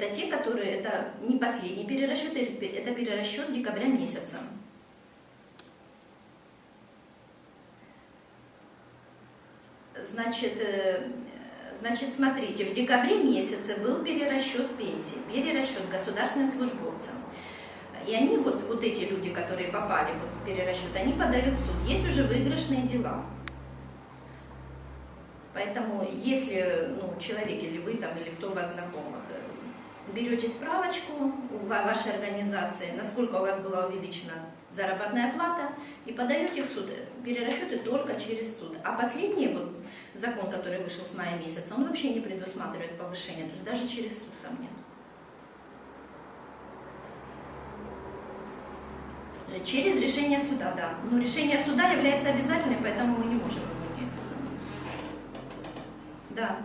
это те, которые, это не последний перерасчет, это перерасчет декабря месяца. Значит, э, значит, смотрите, в декабре месяце был перерасчет пенсии, перерасчет государственным службовцам. И они, вот, вот эти люди, которые попали под перерасчет, они подают в суд. Есть уже выигрышные дела. Поэтому, если ну, человек или вы там, или кто у вас знакомых, берете справочку у вашей организации, насколько у вас была увеличена заработная плата, и подаете в суд. Перерасчеты только через суд. А последний вот закон, который вышел с мая месяца, он вообще не предусматривает повышение, то есть даже через суд там нет. Через решение суда, да. Но решение суда является обязательным, поэтому мы не можем его не это самое. Да.